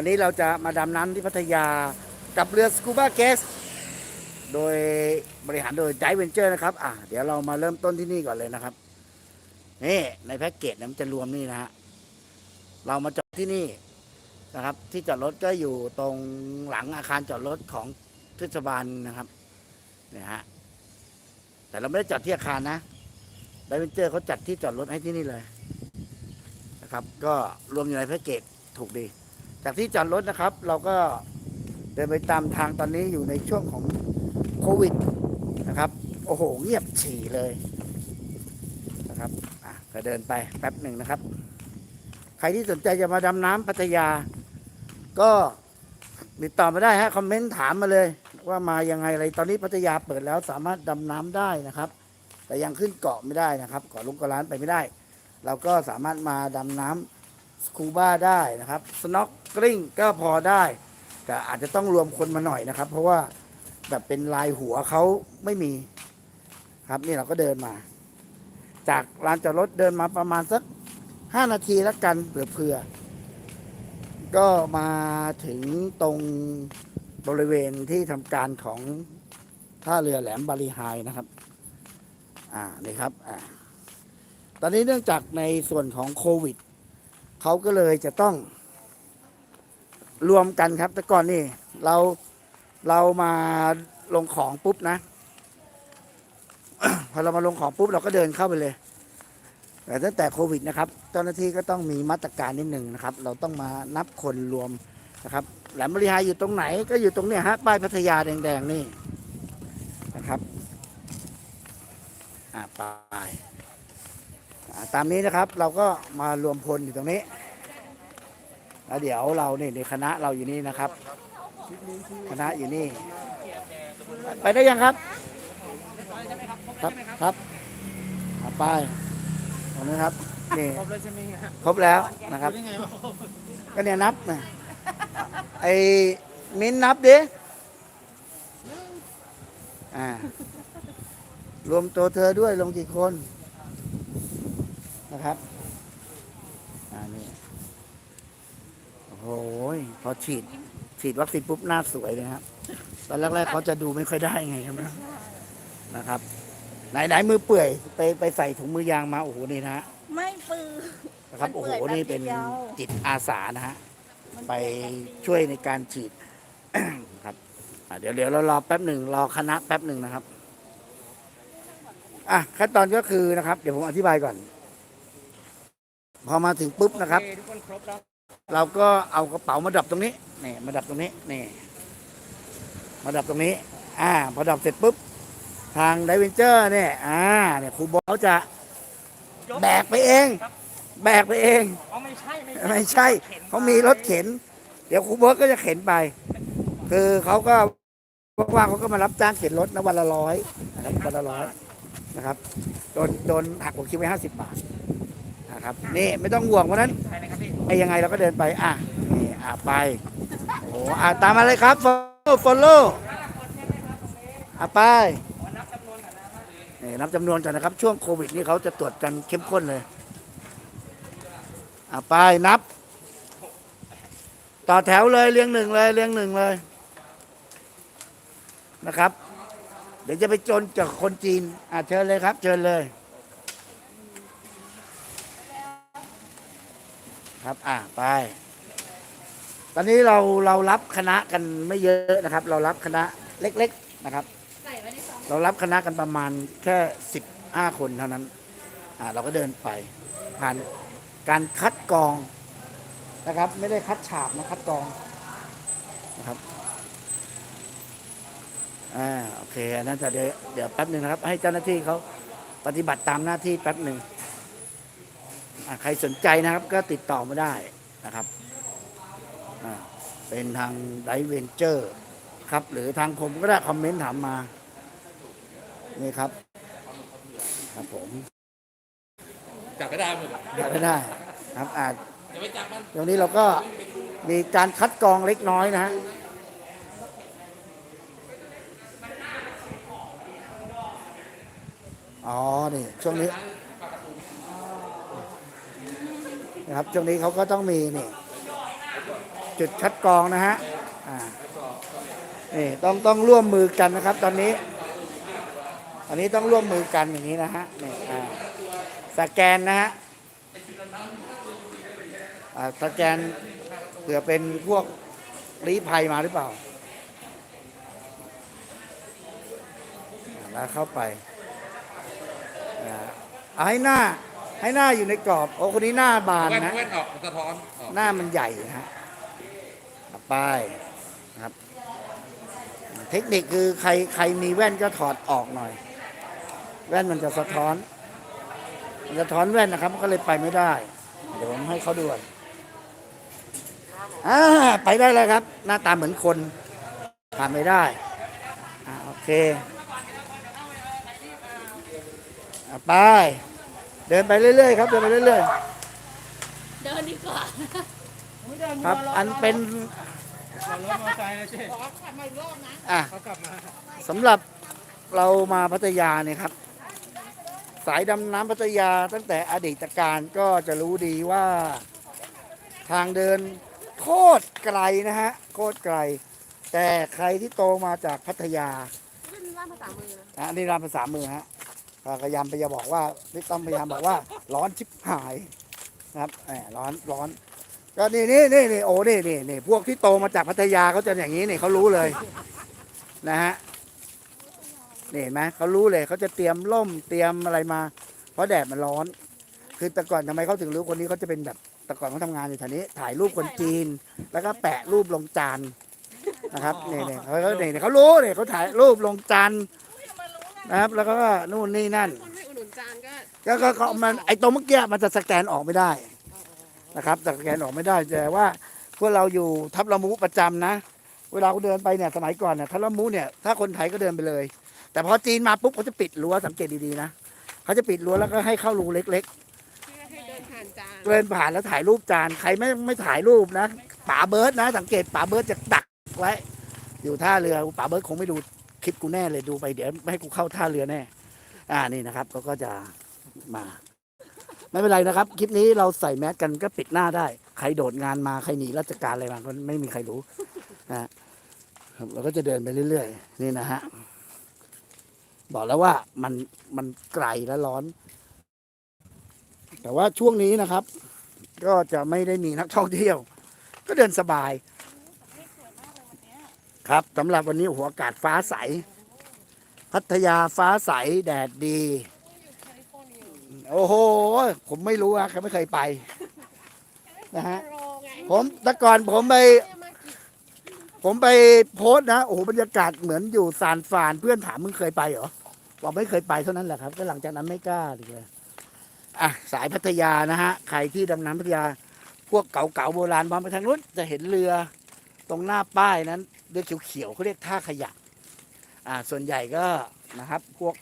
วันนี้เราจะมาดำน้ำที่พัทยากับเรือสกูบาเกสโดยบริหารโดยไดเวนเจอร์นะครับ อะเดี๋ยวเรามาเริ่มต้นที่นี่ก่อนเลยนะครับ นี่ในแพ็กเกจเนี่ยมันจะรวมนี่นะฮะ เรามาจอดที่นี่นะครับ ที่จอดรถก็อยู่ตรงหลังอาคารจอดรถของเทศบาลนะครับ เนี่ยฮะ แต่เราไม่ได้จอดที่อาคารนะไดเวนเจอร์เขาจัดที่จอดรถให้ที่นี่เลยนะครับ ก็รวมอยู่ในแพ็กเกจถูกดี จากที่จอดรถนะครับ เราก็เดินไปตามทางตอนนี้อยู่ในช่วงของโควิดนะครับ โอ้โหเงียบฉี่เลยนะครับอะก็เดินไปแป๊บหนึ่งนะครับ ใครที่สนใจจะมาดำน้ำพัทยา ก็ติดต่อมาได้ฮะคอมเมนต์ถามมาเลย ว่ามายังไงอะไรตอนนี้พัทยาเปิดแล้วสามารถดำน้ำได้นะครับ แต่ยังขึ้นเกาะไม่ได้นะครับเกาะลุกกาะล้านไปไม่ได้ เราก็สามารถมาดำน้ำ สกูบ้าได้นะครับสน็อกกลิ้งก็พอได้ แต่อาจจะต้องรวมคนมาหน่อยนะครับ เพราะว่าแบบเป็นลายหัวเขาไม่มีครับนี่เราก็เดินมา จากลานจอดรถเดินมาประมาณสักห้านาทีแล้วกันเผื่อๆก็มาถึงตรงบริเวณที่ทำการของท่าเรือแหลมบาลีไฮนะครับ อ่า นี่ครับ อ่า ตอนนี้เนื่องจากในส่วนของโควิด เขาก็เลยจะต้องรวมกันครับ แต่ก่อนนี่เราเรามาลงของปุ๊บนะ พอเรามาลงของปุ๊บเราก็เดินเข้าไปเลย แต่ตั้งแต่โควิดนะครับ เจ้าหน้าที่ก็ต้องมีมาตรการนิดหนึ่งนะครับ เราต้องมานับคนรวมนะครับ แหลมบริหารอยู่ตรงไหนก็อยู่ตรงเนี้ยฮะป้ายพัทยาแดงๆนี่นะครับ อ่าป้าย ตามนี้นะครับเราก็มารวมพลอยู่ตรงนี้ แล้วเดี๋ยวเราเนี่ยในคณะเราอยู่นี่นะครับ คณะอยู่นี่ ไปได้ยังครับ ครับครับไปตรงนี้ครับนี่ครบแล้วใช่ไหมครบแล้วนะครับ ก็เนี่ยนับนะไอ้มิ้นนับดิอ่ารวมตัวเธอด้วยลงกี่คน นะครับอ่านี่โอ้โหพอฉีด ฉีดวัคซีนปุ๊บหน้าสวยเลยครับ ตอนแรกๆเขาจะดูไม่ค่อยได้ไงครับนะครับ ไหนไหนมือเปื่อย ไปไปใส่ถุงมือยางมาโอ้โหนี่นะฮะไม่ปืนนะครับมันโอ้โหเปื่อยนี่เป็นแป๊บเดียวจิตอาสานะฮะไปช่วยในการฉีดครับอะเดี๋ยวเดี๋ยวเรารอแป๊บหนึ่งรอคณะแป๊บหนึ่งนะครับอะขั้นตอนก็คือนะครับ เดี๋ยวผมอธิบายก่อน พอมาถึงปุ๊บนะครับโอเทุกคนครบแล้วเราก็เอากระเป๋ามาดับตรงนี้นี่มาดับตรงนี้นี่มาดับตรงนี้ อ่าพอดับเสร็จปุ๊บ ทางไดเวนเจอร์เนี่ยอ่าเนี่ยครูบอลจะแบกไปเองแบกไปเอง อ๋อไม่ใช่ไม่ไม่ใช่เขามีรถเข็น เดี๋ยวครูเบิร์ตก็จะเข็นไป คือเขาก็ว่างๆเขาก็มารับจ้างเข็นรถนะวันละร้อยนะครับวันละร้อยนะครับโดนโดนหักหัวคิวไปห้าสิบบาท นะครับนี่ไม่ต้องห่วงเพราะนั้นไอ้ยังไงเราก็เดินไปอะนี่อะไปโอ้โหอะตามมาเลยครับ follow follow อะไปนี่นับจำนวนก่อนนะครับ ช่วงโควิดนี่เขาจะตรวจกันเข้มข้นเลยอะไปนับ ต่อแถวเลยเรียงหนึ่งเลยเรียงหนึ่งเลยนะครับ เดี๋ยวจะไปจนจากคนจีนอะเชิญเลยครับ เชิญเลย ครับ อ่าไป ตอนนี้เราเรารับคณะกันไม่เยอะนะครับ เรารับคณะเล็ก ๆนะครับเรารับคณะกันประมาณแค่สิบห้าคนเท่านั้น อ่า เราก็เดินไป ผ่านการคัดกรองนะครับ ไม่ได้คัดฉาบนะคัดกรองนะครับ อ่า โอเค อันนั้นจะเดี๋ยวเดี๋ยวแป๊บหนึ่งนะครับ ให้เจ้าหน้าที่เขาปฏิบัติตามหน้าที่แป๊บหนึ่ง ใครสนใจนะครับก็ติดต่อมาได้นะครับอ่าเป็นทางไดเวนเจอร์ครับ หรือทางผมก็ได้คอมเมนต์ถามมา นี่ครับ ครับผมจับไม่ได้หมดก็ได้ ครับอาจจะไม่จับมันตรงนี้เราก็มีการคัดกรองเล็กน้อยนะฮะอ๋อ นี่ ช่วงนี้ นะครับช่วงนี้เขาก็ต้องมีนี่จุดคัดกรองนะฮะนี่ต้องต้องร่วมมือกันนะครับ ตอนนี้ อันนี้ต้องร่วมมือกันอย่างนี้นะฮะนี่สแกนนะฮะสแกนเผื่อเป็นพวกรีภัยมาหรือเปล่าอ่าแล้วเข้าไปอ่าเอาให้หน้า ให้หน้าอยู่ในกรอบ โอ้คนนี้หน้าบานแว่นนะ แว่นออกสะท้อนออกหน้ามันใหญ่นะฮะต่อไปนะครับ เทคนิคคือใครใครมีแว่นก็ถอดออกหน่อย แว่นมันจะสะท้อน มันจะสะท้อนแว่นนะครับ มันก็เลยไปไม่ได้ เดี๋ยวผมให้เขาดูก่อนอ่าไปได้แล้วครับ หน้าตาเหมือนคนผ่านไม่ได้อ่าโอเคอะไป เดินไปเรื่อยๆครับเดินไปเรื่อยเดินดีกว่าๆครับ อันเป็นรถมอเตอร์ไซค์นะเจ๊อะเขากลับมาสำหรับเรามาพัทยาเนี่ยครับ สายดำน้ำพัทยาตั้งแต่อดีตการก็จะรู้ดีว่าทางเดินโคตรไกลนะฮะโคตรไกล แต่ใครที่โตมาจากพัทยาเป็นร่างภาษามือนะอะอันนี้รามภาษามือฮะ พยายามไปจะบอกว่าพี่ต้อมพยายามบอกว่า ร้อนชิบหายนะครับแหมร้อนร้อน ก็นี่นี่นี่นี่โอ้นี่นี่นี่พวกที่โตมาจากพัทยาเขาจะอย่างนี้นี่เขารู้เลยนะฮะนี่เห็นไหมเขารู้เลยเขาจะเตรียมร่มเตรียมอะไรมา เพราะแดดมันร้อน คือแต่ก่อนทำไมเขาถึงรู้คนนี้เขาจะเป็นแบบแต่ก่อนเขาทำงานอยู่แถวนี้ ถ่ายรูปคนจีน แล้วก็แปะรูปลงจานนะครับเนี่ยเนี่เขาเขาเนี่ยเขารู้เนี่ยเขาถ่ายรูปลงจาน นะครับ แล้วก็นู่นนี่นั่น คนให้อุดหนุนจานก็ก็ก็ก็มันไอ้ตรงเมื่อกี้มันจะสแกนออกไม่ได้นะครับสแกนออกไม่ได้แต่ว่าพวกเราอยู่ทับละมุประจำนะ เวลาเขาเดินไปเนี่ยสมัยก่อนเนี่ยทับละมุเนี่ยถ้าคนไทยก็เดินไปเลย แต่พอจีนมาปุ๊บเขาจะปิดรั้วสังเกตดีๆนะเขาจะปิดรั้วแล้วก็ให้เข้ารูเล็กเพื่อให้เดินผ่านจานๆ เดินผ่านแล้วถ่ายรูปจานใครไม่ไม่ถ่ายรูปนะป๋าเบิร์ดนะ สังเกตป๋าเบิร์ดจะดักไว้ อยู่ท่าเรือป๋าเบิร์ดคงไม่ดู คลิปกูแน่เลยดูไปเดี๋ยวไม่ให้กูเข้าท่าเรือแน่ อ่านี่นะครับเขาก็จะมา ไม่เป็นไรนะครับ คลิปนี้เราใส่แมสกันก็ปิดหน้าได้ ใครโดดงานมาใครหนีราชการอะไรมาก็ไม่มีใครรู้นะฮะเราก็จะเดินไปเรื่อยๆ นี่นะฮะบอกแล้วว่ามันมันไกลและร้อน แต่ว่าช่วงนี้นะครับ ก็จะไม่ได้มีนักท่องเที่ยว ก็เดินสบาย ครับสำหรับวันนี้หัวอากาศฟ้าใส พัทยาฟ้าใสแดดดี โอ้โห ผมไม่รู้อะเขาไม่เคยไป นะฮะ ผมแต่ก่อนผมไป ผมไปโพสต์นะ โอ้โห บรรยากาศเหมือนอยู่ซานฟรานเพื่อนถามมึงเคยไปเหรอบอกไม่เคยไปเท่านั้นแหละครับก็หลังจากนั้นไม่กล้าเลยอะสายพัทยานะฮะ ใครที่ดำน้ำพัทยา พวกเก่าๆโบราณมองไปทางนู้นจะเห็นเรือ ตรงหน้าป้ายนั้นเรือเขียวๆเขาเรียกท่าขยะ อ่า ส่วนใหญ่ก็นะครับ พวก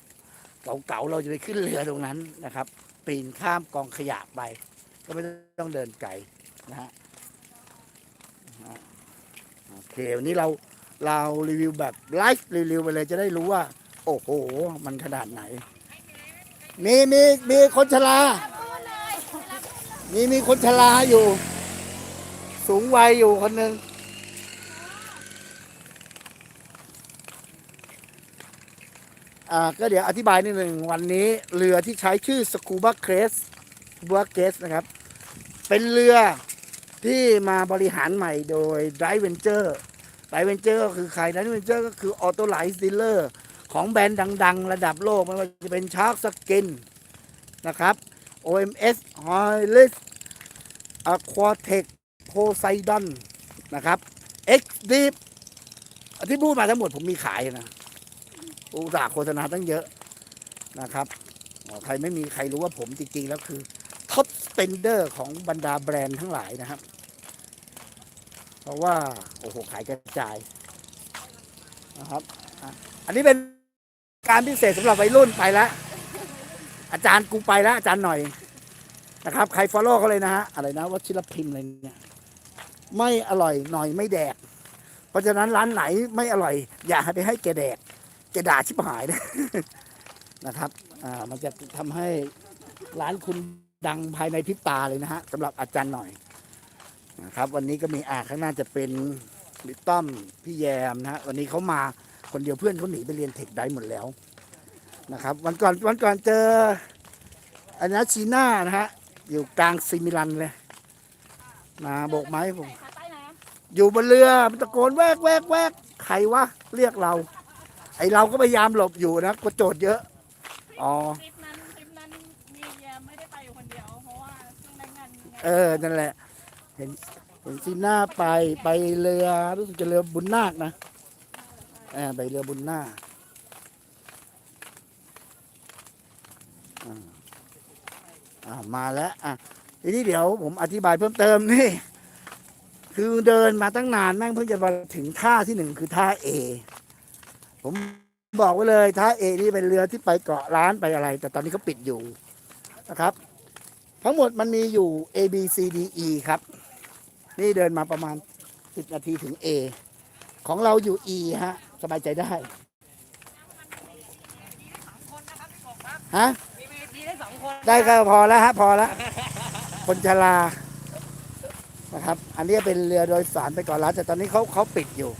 เก่าๆเราจะไปขึ้นเรือตรงนั้นนะครับ ปีนข้ามกองขยะไป ก็ไม่ต้องเดินไกลนะฮะโอเควันนี้เราเรารีวิวแบบไลฟ์รีวิวไปเลยจะได้รู้ว่า โอ้โห มันขนาดไหน มีมีมีคนชรามีมีคนชราอยู่ สูงวัยอยู่คนหนึ่ง อ่าก็เดี๋ยวอธิบายนิดหนึ่งวันนี้เรือที่ใช้ชื่อสกูบ a เคสสกูบ a เคสนะครับ เป็นเรือที่มาบริหารใหม่โดย Drive Venture Drive Venture ก็คือใคร Drive Venture ก็คือ Auto Life Dealer ของแบรนด์ดัง ๆ ระดับโลก ไม่ว่าจะเป็น Shark Skin นะครับ OMS h o i l i s Aquatech Poseidon นะครับ X Deep ที่พูดมาทั้งหมดผมมีขายนะ อุตส่าห์โฆษณาตั้งเยอะนะครับอ๋อใครไม่มีใครรู้ว่าผมจริง ๆ แล้วคือท็อปสเปนเดอร์ของบรรดาแบรนด์ทั้งหลายนะครับ เพราะว่า โอ้โห ขายกระจายนะครับ อันนี้เป็นการพิเศษสำหรับวัยรุ่นไปแล้วอาจารย์กูไปแล้วอาจารย์หน่อยนะครับ ใครฟอลโล่เขาเลยนะฮะ อะไรนะวัชิรพิมพ์อะไรเนี่ยไม่อร่อยหน่อยไม่แดก เพราะฉะนั้นร้านไหนไม่อร่อย อย่าไปให้แกแดก แกด่าชิบหายนะนะครับอ่ามันจะทำให้ร้านคุณดังภายในพริบตาเลยนะฮะสำหรับอาจารย์หน่อยนะครับ วันนี้ก็มีอาข้างหน้าจะเป็นบิ๊กต้อมพี่แยมนะฮะวันนี้เขามาคนเดียวเพื่อนเขาหนีไปเรียนเทคได้หมดแล้วนะครับ วันก่อนวันก่อนเจออันนี้ชีน่านะฮะอยู่กลางซิมิลันเลยมาโบกไม้ผม อยู่บนเรือมันตะโกนแวกแวกแวกใครวะเรียกเรา ไอเราก็พยายามหลบอยู่นะก็โจทย์เยอะ อ๋อำทริปนั้นทริปนั้นมีแยมไม่ได้ไปอยู่คนเดียวเพราะว่าช่วงนั้นงานไงเออนั่นแหละ เห็นเห็นซีน่าไปไปเรือรู้สึกจะเรือบุญนาคนะเออไปเรือบุญนาคอ่าอ่ามาแล้วอะทีนี้เดี๋ยวผมอธิบายเพิ่มเติมนี่ คือเดินมาตั้งนานแม่งเพิ่งจะมาถึงท่าที่หนึ่งคือท่าเอ ผมบอกไว้เลยท่าเอนี่เป็นเรือที่ไปเกาะล้านไปอะไร แต่ตอนนี้เขาปิดอยู่นะครับ ทั้งหมดมันมีอยู่ A B C D E ครับ นี่เดินมาประมาณ 10 นาทีถึง A ของเราอยู่ E ฮะ สบายใจได้ฮะมีวีพีได้สองคนได้ก็พอแล้วฮะพอแล้วคนชรานะครับ อันนี้เป็นเรือโดยสารไปเก่อนร้านแต่ตอนนี้เขาเขาปิดอยู่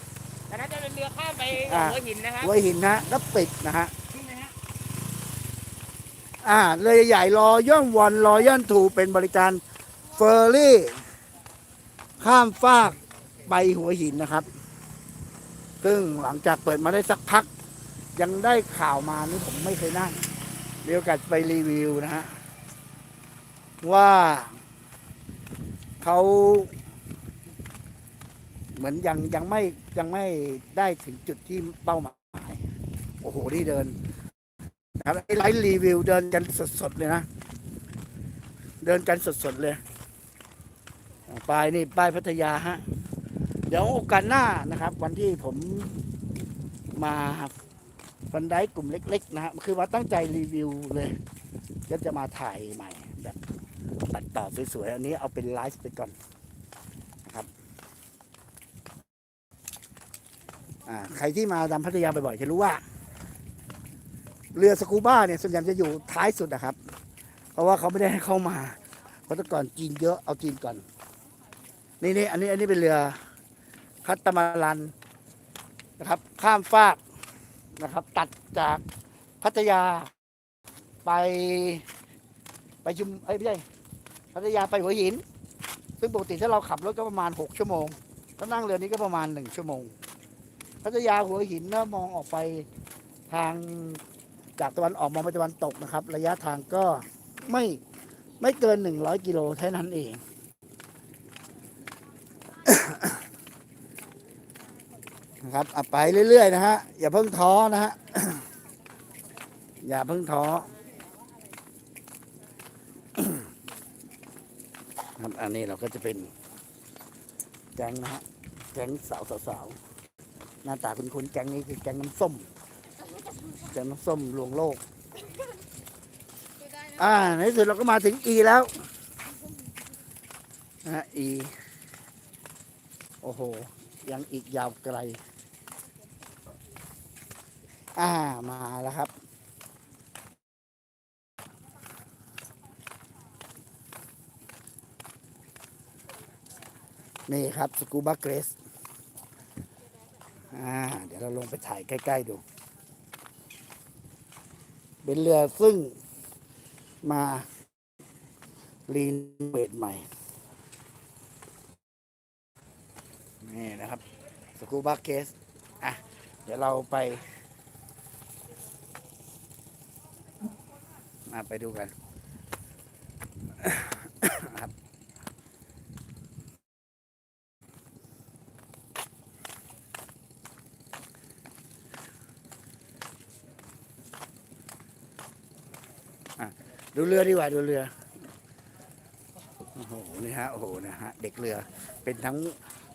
อข้ามไปอ่าหัวหินนะครับหัวหินนะแล้วปิดนะฮะใช่ไหมฮะอ่าเรือใหญ่รอย่อนวันรอย่อนทูเป็นบริการเฟอร์รี่ ข้ามฟากไปหัวหินนะครับ ซึ่งหลังจากเปิดมาได้สักพัก ยังได้ข่าวมานี่ผมไม่เคยนั่งมีโอกาสไปรีวิวนะฮะว่าเขา เหมือนยังยังไม่ยังไม่ได้ถึงจุดที่เป้าหมาย โอ้โหนี่เดินนะครับไอไลฟ์รีวิวเดินกันสดๆเลยนะ เดินกันสดๆเลยป้ายนี่ป้ายพัทยาฮะ เดี๋ยวโอกาสหน้านะครับ วันที่ผมมาฟันไดกลุ่มเล็ก ๆ นะฮะคือว่าตั้งใจรีวิวเลยก็จะมาถ่ายใหม่แบบตัดต่อสวยๆ อันนี้เอาเป็นไลฟ์ไปก่อนนะครับ อ่า ใครที่มาดำพัทยาบ่อยๆจะรู้ว่า เรือสกูบ้าเนี่ยส่วนใหญ่จะอยู่ท้ายสุดนะครับ เพราะว่าเขาไม่ได้ให้เข้ามาเพราะแต่ก่อนจีนเยอะเอาจีนก่อน นี่นี่อันนี้อันนี้เป็นเรือคัตมารันนะครับ ข้ามฟากนะครับ ตัดจากพัทยาไปไปชุมเอ้ยไม่ใช่พัทยาไปหัวหิน ซึ่งปกติถ้าเราขับรถก็ประมาณหกชั่วโมงถ้านั่งเรือนี้ก็ประมาณหนึ่งชั่วโมง พัทยาหัวหินนะมองออกไปทางจากตะวันออกมองไปตะวันตกนะครับ ระยะทางก็ไม่ไม่เกินหนึ่งร้อยกิโลเท่านั้นเอง นะครับอะไปเรื่อยๆนะฮะ อย่าเพิ่งท้อนะฮะ อย่าเพิ่งท้อครับอันนี้เราก็จะเป็นแก๊งนะฮะ แก๊งสาวสาวๆ หน้าตาคุ้นๆแก๊งนี้คือแก๊งน้ำส้มแก๊งน้ำส้มลวงโลกดูได้นะอ่าในที่สุดเราก็มาถึง E แล้วนะฮะ E โอ้โห ยังอีกยาวไกล อ่ามาแล้วครับนี่ครับสกูบาเกรส อ่าเดี๋ยวเราลงไปถ่ายใกล้ๆดู เป็นเรือซึ่งมารีโนเวทใหม่ นี่นะครับ สกูบาเกสอะ เดี๋ยวเราไปมาไปดูกัน ครับ ดูเรือดีกว่าดูเรือโอ้โหนี่ฮะโอ้โหนะฮะเด็กเรือเป็นทั้ง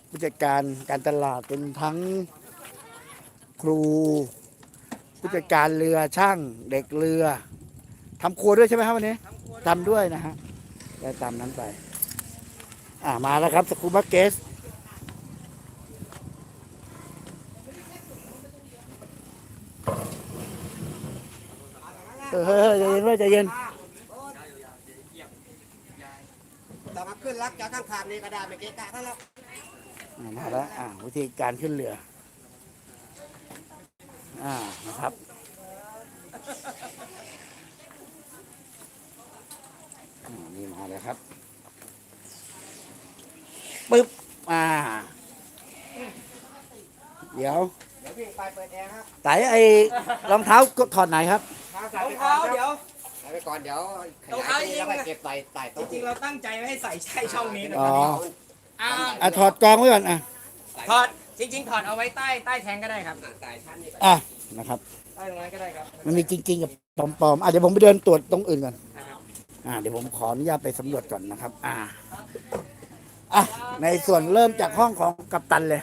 ผู้จัดการการตลาดเป็นทั้งครูผู้จัดการเรือช่างเด็กเรือทำครัวด้วยใช่ไหมครับวันนี้ทำด้วยนะฮะได้ตามนั้นไป อ่ามาแล้วครับสกูบาเกสเฮ้ยใจเย็นเว้ใจเย็น Tao bắt ขึ้นรักจะตั้งขามนี่ก็ได้ไม่เกะกะเขาหรอกอ่ามาแล้วอ่าวิธีการขึ้นเรือ อ่านะครับ อ่านี่มาเลยครับปึ๊บอ่า เดี๋ยวเดี๋ยวพี่ไปเปิดแอร์ครับไต่ไอ้รองเท้ากดถอดไหนครับ รองเท้าเดี๋ยวใส่ ไปก่อนเดี๋ยวขยายที่แล้วก็เก็บใส่ใต้จโต๊ะริงๆเราตั้งใจไว้ให้ใส่ใช่ช่องนี้นะอ๋อ อ่าอะถอดกองไว้ก่อนอะถอดจริง ๆ ถอดเอาไว้ใต้ใต้แทงก็ได้ครับใต้ชั้นนี่ก็อะนะครับ ใต้ตรงนั้นก็ได้ครับมันมีจริง ๆ กับปลอมๆอะเดี๋ยวผมไปเดินตรวจตรงอื่นก่อน นะครับอ่าเดี๋ยวผมขออนุญาตไปสำรวจก่อนนะครับ อ่าอะในส่วนเริ่มจากห้องของกัปตันเลย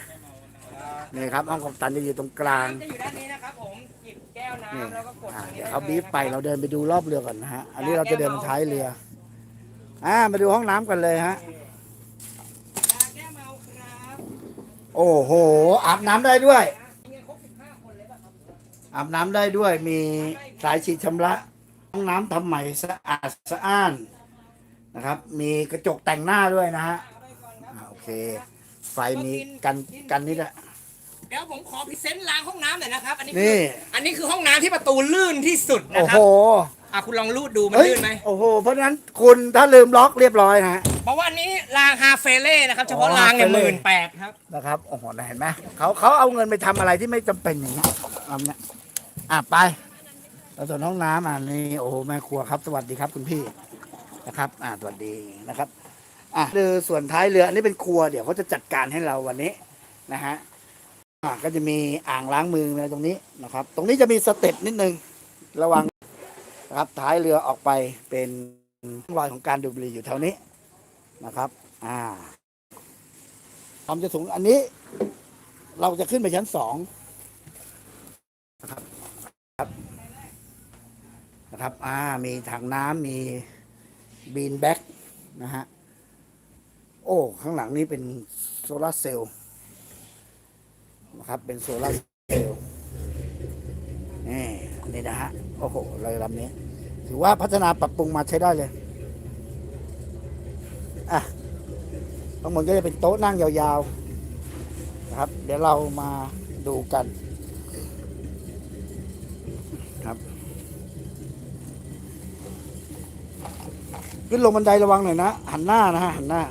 นี่ครับห้องกัปตันจะอยู่ตรงกลาง จะอยู่ด้านนี้นะครับผมหยิบแก้วนี่น้ำแล้วก็กดอ่าตรงนี้เดี๋ยวได้เขาบีฟลยไปเราเดินไปดูรอบเรือก่อนนะฮะ อันนี้เราจะเดินบนท้ายเรือ อ่ามาดูห้องน้ำกันเลยฮะ ยาแก้เมาครับโอ้โห อาบน้ำได้ด้วย มีเงินครบ15คนเลยป่ะครับอาบน้ำได้ด้วยมีสายฉีดชำระห้องน้ำทำใหม่สะอาดสะอ้านนะครับ มีกระจกแต่งหน้าด้วยนะฮะอ่าโอเค ไฟมีกันกันนี่แหละ เดี๋ยวผมขอพรีเซนต์ล้างห้องน้ำหน่อยนะครับ อันนี้คือนี่อันนี้คือห้องน้ำที่ประตูลื่นที่สุดนะโอ้ครัโหบอะคุณลองรูดดูมันเฮ้ยลื่นไหมโอ้โห เพราะฉะนั้นคุณถ้าลืมล็อกเรียบร้อยนะฮะ เพราะว่าอันนี้รางฮาเฟเล่นะครับเฉพาะอ๋อรางเนี่ยฮาหเฟเล่มื่นแปดครับนะครับ โอ้โหเห็นไหมเขาเขาเอาเงินไปทำอะไรที่ไม่จำเป็นอย่างนี้ทำเนี่ยอะไปเราส่วนห้องน้ำอะนี่โอ้โหแม่ครัวครับ สวัสดีครับคุณพี่นะครับ อ่าสวัสดีนะครับ อะคือส่วนท้ายเรืออันนี้เป็นครัวเดี๋ยวเขาจะจัดการให้เราวันนี้นะฮะ อะก็จะมีอ่างล้างมืออะตรงนี้นะครับ ตรงนี้จะมีสเต็ปนิดนึงระวังนะครับท้ายเรือออกไปเป็นรอยของการดูดบุหรี่อยู่แถวนี้นะครับ อ่าความจะสูงอันนี้ เราจะขึ้นไปชั้นสองนะครับครับนะครับ อ่า มีถังน้ำมีบีนแบ็กนะฮะ โอ้ ข้างหลังนี้เป็นโซลาร์เซลล์ นะครับ เป็นโซลาร์เซลล์นี่นี่นะฮะ โอ้โหเลยลำนี้ ถือว่าพัฒนาปรับปรุงมาใช้ได้เลย อะข้างบนก็จะเป็นโต๊ะนั่งยาวๆนะครับ เดี๋ยวเรามาดูกันครับ ขึ้นลงบันไดระวังหน่อยนะ หันหน้านะฮะหันหน้า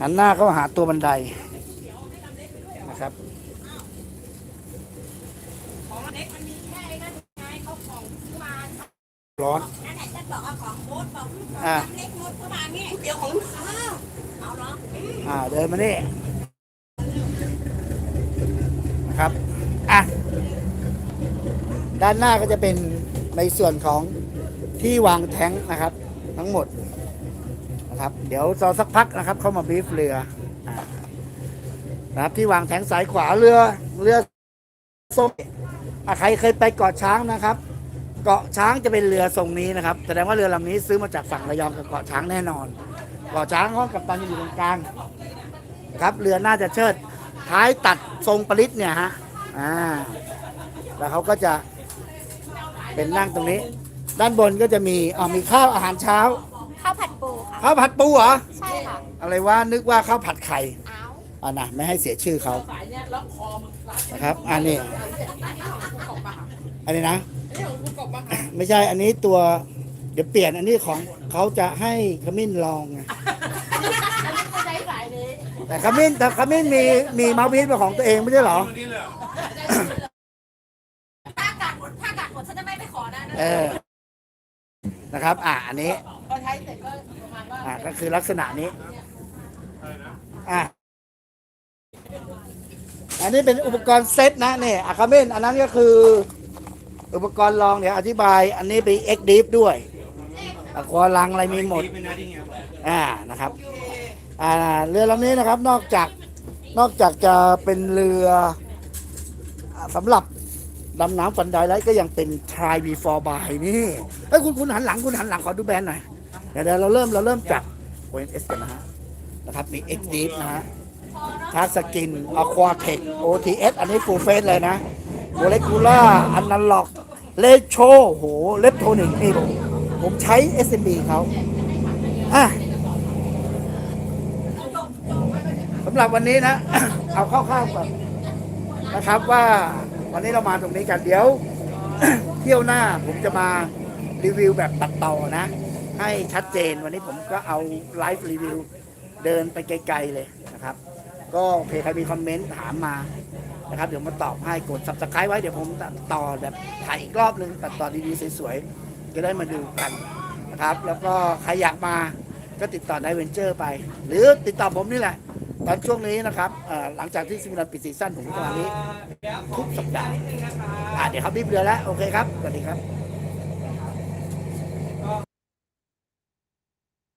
หันหน้าเข้าหาตัวบันไดนะครับ ของเล็กมันมีแค่ไอ้นั่นไงเขาของซื้อมา ร้อน นั่นแหละจะบอกเอาของโบ๊ทบอกอ่าเล็กโบ๊ทเข้ามานี่เดี๋ยวของลูกค้าเอาเหรออ่า เดินมานี่นะครับ อะ ด้านหน้าก็จะเป็นในส่วนของที่วางแท้งนะครับ ทั้งหมดนะครับ เดี๋ยวรอสักพักนะครับ เข้ามาบรีฟเรืออ่านะครับที่วางแท้งซ้ายขวาเรือเรือส้มอะใครเคยไปเกาะช้างนะครับ เกาะช้างจะเป็นเรือทรงนี้นะครับ แสดงว่าเรือลำนี้ซื้อมาจากฝั่งระยองกับเกาะช้างแน่นอน เกาะช้างห้องกับตันจะอยู่ตรงกลางนะครับเรือน่าจะเชิดท้ายตัดทรงปริศเนี่ยฮะอ่าแล้วเขาก็จะเป็นนั่งตรงนี้ ด้านบนก็จะมีอ่ามีข้าวอาหารเช้า ข้าวผัดปูค่ะ ข้าวผัดปูเหรอ ใช่ค่ะ อะไรว่านึกว่าข้าวผัดไข่อ้าวอ่านะไม่ให้เสียชื่อเขานะครับอันนี้อันนี้นะ ไม่ใช่อันนี้ตัวเดี๋ยวเปลี่ยนอันนี้ของเขาจะให้ขมิ้นลองไงแต่ขมิ้นแต่ขมิ้นมีมีเมาส์พีซเป็นของตัวเองไม่ใช่เหรอถ้ากัดหมดถ้ากัดหมดฉันจะไม่ไปขอนะเออนะครับ อ่าอันนี้พอใช้เสร็จก็ประมาณว่าอ่าก็คือลักษณะนี้อ่าอันนี้เป็นอุปกรณ์เซตนะเนี่ยอาคาเมนอันนั้นก็คือ อุปกรณ์รองเดี๋ยวอธิบาย อันนี้เป็นเอ็กดีฟด้วยอะควาลังอะไรมีหมด อ่านะครับ อ่าเรือลำนี้นะครับ นอกจากนอกจากจะเป็นเรือสำหรับดำน้ำฟันไดแล้วก็ยังเป็น try before buy นี่เอ้ยคุณคุณหันหลังคุณหันหลังขอดูแบรนด์หน่อยเดี๋ยวเราเริ่มเราเริ่มจาก ONS กันนะฮะนะครับมี X Deep นะฮะทาสกิน Aquatech OTS อันนี้ full face เลยนะ โมเลกุล่าอันนันล็อกเลโชโหเล็บโทนิกนี่ผมผมใช้ SMB เขาอะำหรับวันนี้นะ เอาคร่าวๆก่อนนะครับว่าวันนี้เรามาตรงนี้กันเดี๋ยว เที่ยวหน้าผมจะมารีวิวแบบตัดต่อนะ ให้ชัดเจนวันนี้ผมก็เอาไลฟ์รีวิวเดินไปไกลๆเลยนะครับ ก็โอเคใครมีคอมเมนต์ถามมา นะครับเดี๋ยวมาตอบให้กด subscribe ไว้เดี๋ยวผมตัดต่อแบบถ่ายอีกรอบนึงตัดต่อดีๆสวยๆจะได้มาดูกันนะครับ แล้วก็ใครอยากมาก็ติดต่อไดเวนเจอร์ไป หรือติดต่อผมนี่แหละ ตอนช่วงนี้นะครับหลังจากที่ซิมิลันปิดซีซั่นผมก็มานี้ทุกสัปดาห์เดี๋ยวครับรีบเรือแล้วโอเคครับสวัสดีครับ